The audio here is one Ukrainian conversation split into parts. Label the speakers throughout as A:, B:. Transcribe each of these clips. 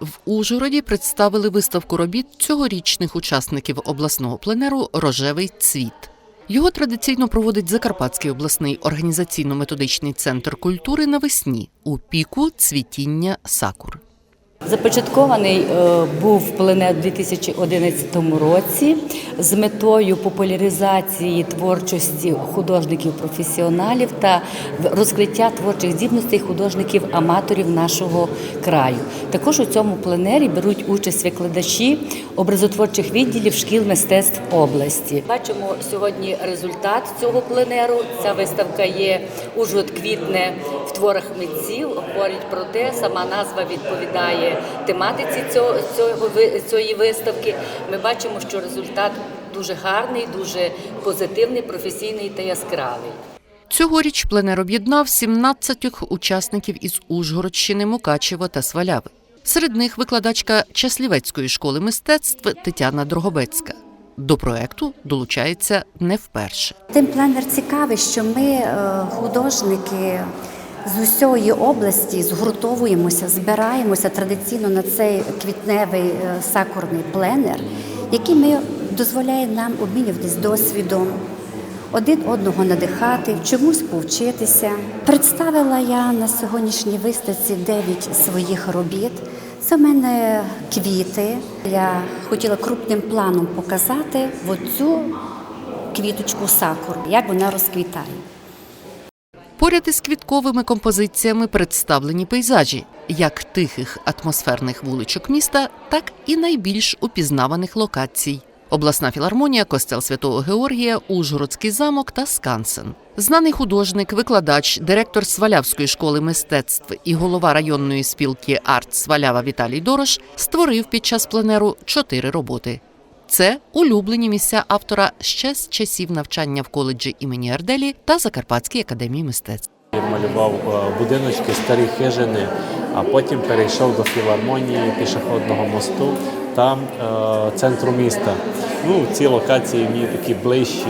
A: В Ужгороді представили виставку робіт цьогорічних учасників обласного пленеру Рожевий цвіт. Його традиційно проводить Закарпатський обласний організаційно-методичний центр культури навесні у піку цвітіння сакур.
B: Започаткований е, був пленер у 2011 році з метою популяризації творчості художників-професіоналів та розкриття творчих здібностей художників-аматорів нашого краю. Також у цьому пленері беруть участь викладачі образотворчих відділів шкіл мистецтв області. Бачимо сьогодні результат цього пленеру. Ця виставка є Ужгород квітне в творах митців. Говорить про те, сама назва відповідає тематиці цього, цього цієї виставки. Ми бачимо, що результат дуже гарний, дуже позитивний, професійний та яскравий.
A: Цьогоріч пленер об'єднав 17 учасників із Ужгородщини, Мукачева та Сваляви. Серед них викладачка Часлівецької школи мистецтв Тетяна Дрогобецька. До проекту долучається не вперше.
C: Тим пленер цікавий, що ми, е, художники з усієї області, згуртовуємося, збираємося традиційно на цей квітневий е, сакурний пленер, який ми дозволяє нам обмінюватись досвідом. Один одного надихати, чомусь повчитися. Представила я на сьогоднішній виставці дев'ять своїх робіт. Це в мене квіти. Я хотіла крупним планом показати оцю квіточку сакур, як вона розквітає.
A: Поряд із квітковими композиціями представлені пейзажі, як тихих атмосферних вуличок міста, так і найбільш упізнаваних локацій. Обласна філармонія, костел Святого Георгія, Ужгородський замок та Скансен. Знаний художник, викладач, директор Свалявської школи мистецтв і голова районної спілки Арт Свалява Віталій Дорош створив під час пленеру чотири роботи. Це улюблені місця автора ще з часів навчання в коледжі імені Арделі та Закарпатській академії мистецтв.
D: Я малював е, будиночки, старі хижини, а потім перейшов до філармонії пішохідного мосту та е, центру міста. Ну, ці локації мені такі ближчі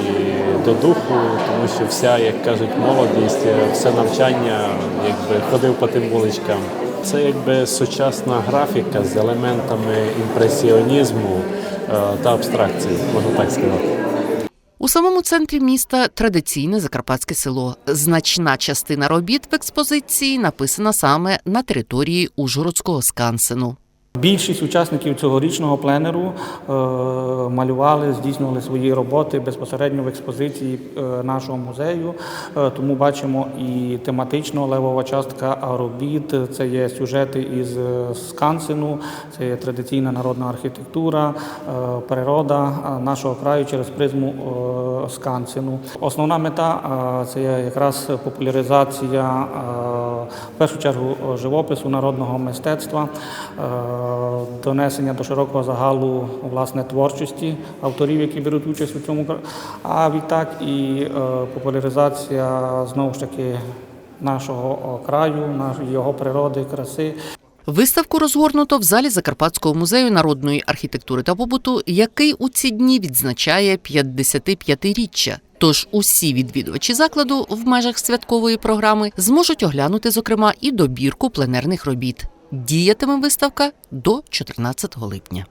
D: до духу, тому що вся, як кажуть, молодість, е, все навчання якби ходив по тим вуличкам. Це якби сучасна графіка з елементами імпресіонізму та абстракції, можна так сказати.
A: У самому центрі міста традиційне закарпатське село. Значна частина робіт в експозиції написана саме на території Ужгородського скансену.
E: Більшість учасників цьогорічного пленеру е, малювали, здійснювали свої роботи безпосередньо в експозиції е, нашого музею. Е, тому бачимо і тематично левова частка робіт. Це є сюжети із Скансену, це є традиційна народна архітектура, природа нашого краю через призму Скансену. Основна мета це є якраз популяризація в першу чергу е, живопису народного мистецтва, е, донесення до широкого загалу власне творчості авторів, які беруть участь у цьому. А відтак і е, популяризація знову ж таки нашого краю, його природи, краси.
A: Виставку розгорнуто в залі Закарпатського музею народної архітектури та побуту, який у ці дні відзначає 55-річчя. Тож усі відвідувачі закладу в межах святкової програми зможуть оглянути, зокрема, і добірку пленерних робіт. Діятиме виставка до 14 липня.